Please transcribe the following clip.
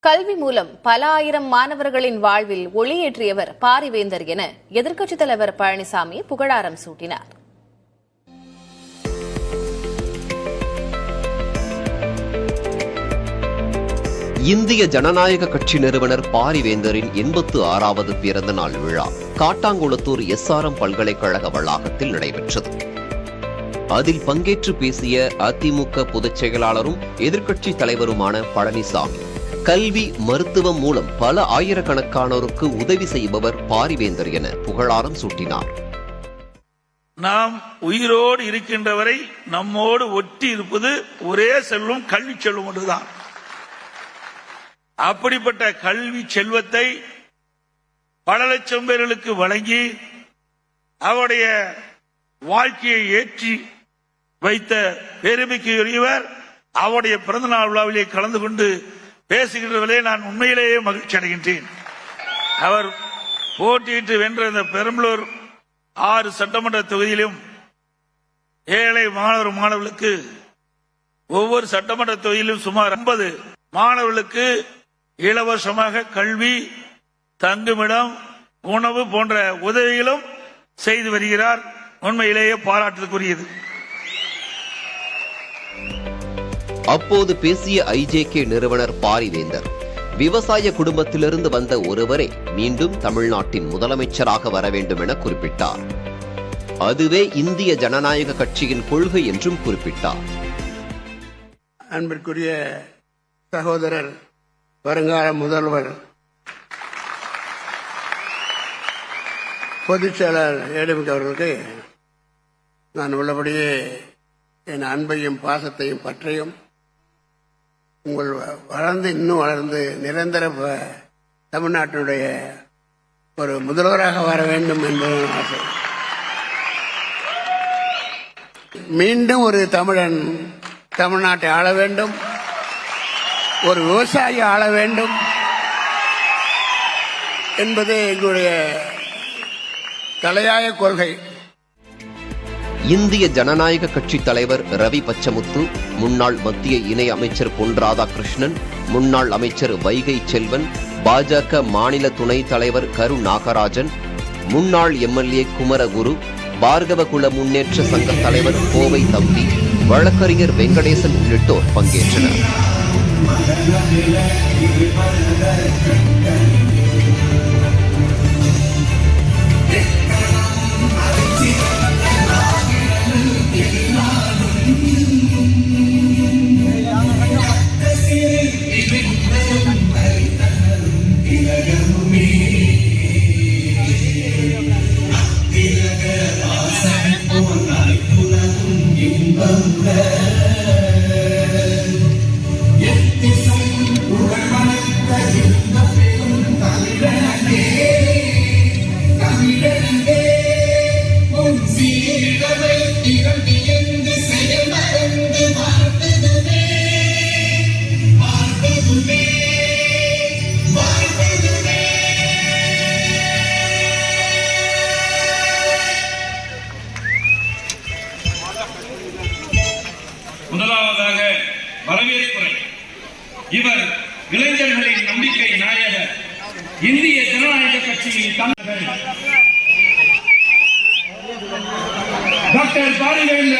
கல்வி மூலம் பல ஆயிரம் மாணவர்களின் வாழ்வில் ஒளியேற்றியவர் பாரிவேந்தர் என எதிர்க்கட்சித் தலைவர் பழனிசாமி புகழாரம் சூட்டினார். இந்திய ஜனநாயக கட்சி நிறுவனர் பாரிவேந்தரின் எண்பத்து ஆறாவது பிறந்த நாள் விழா காட்டாங்குளத்தூர் எஸ்ஆர்எம் பல்கலைக்கழக வளாகத்தில் நடைபெற்றது. அதில் பங்கேற்று பேசிய அதிமுக பொதுச் செயலாளரும் எதிர்க்கட்சித் தலைவருமான பழனிசாமி கல்வி மருத்துவம் மூலம் பல ஆயிரக்கணக்கானோருக்கு உதவி செய்பவர் பாரிவேந்தர் என புகழாரம் சூட்டினார். நாம் உயிரோடு இருக்கின்றவரை நம்மோடு ஒட்டி இருப்பது ஒரே செல்வம் கல்வி செல்வம் ஒன்றுதான். அப்படிப்பட்ட கல்வி செல்வத்தை பல லட்சம் பேர்களுக்கு வழங்கி அவருடைய வாழ்க்கையை ஏற்றி வைத்த பெருமைக்குரியவர் அவருடைய பிறந்தநாள் விழாவிலே கலந்து கொண்டு பேசுகின்றவர்களே நான் உண்மையிலேயே மகிழ்ச்சி அடைகின்றேன். அவர் போட்டியிட்டு வென்ற இந்த பெரம்பலூர் ஆறு சட்டமன்ற தொகுதியிலும் ஏழை மாணவர் மாணவர்களுக்கு ஒவ்வொரு சட்டமன்ற தொகுதியிலும் சுமார் 50 மாணவர்களுக்கு இலவசமாக கல்வி தங்குமிடம் உணவு போன்ற உதவிகளும் செய்து வருகிறார். உண்மையிலேயே பாராட்டுக்குரியது. அப்போது பேசிய ஐஜேகே நிறுவனர் பாரிவேந்தர் விவசாய குடும்பத்திலிருந்து வந்த ஒருவரே மீண்டும் தமிழ்நாட்டின் முதலமைச்சராக வர வேண்டும் என குறிப்பிட்டார். அதுவே இந்திய ஜனநாயக கட்சியின் கொள்கை என்றும் குறிப்பிட்டார். அன்பிற்குரிய சகோதரர் வருங்கால முதல்வர் பொதுச் செயலர் அவர்களுக்கு நான் உள்ளபடியே என் அன்பையும் பாசத்தையும் பற்றையும் உங்கள் வளர்ந்து இன்னும் வளர்ந்து நிரந்தர ப- தமிழ்நாட்டினுடைய ஒரு முதல்வராக வர வேண்டும் என்பது ஆசை மீண்டும் ஒரு தமிழன் தமிழ்நாட்டை ஆள வேண்டும். ஒரு விவசாயி ஆள வேண்டும் என்பதே எங்களுடைய தலையாய கொள்கை. இந்திய ஜனநாயக கட்சி தலைவர் ரவி பச்சமுத்து முன்னாள் மத்திய இணை அமைச்சர் பொன் ராதாகிருஷ்ணன் முன்னாள் அமைச்சர் வைகை செல்வன் பாஜக மாநில துணைத் தலைவர் கரு நாகராஜன் முன்னாள் எம்எல்ஏ குமரகுரு பார்கவகுல முன்னேற்ற சங்க தலைவர் கோவை தம்பி வழக்கறிஞர் வெங்கடேசன் உள்ளிட்டோர் பங்கேற்றனர். you. முதலாவதாக வரவேற்புரை. இவர் இளைஞர்களின் நம்பிக்கை நாயகர் இந்திய ஜனநாயக கட்சியின் தலைவர். டாக்டர் பாரிவேந்தர்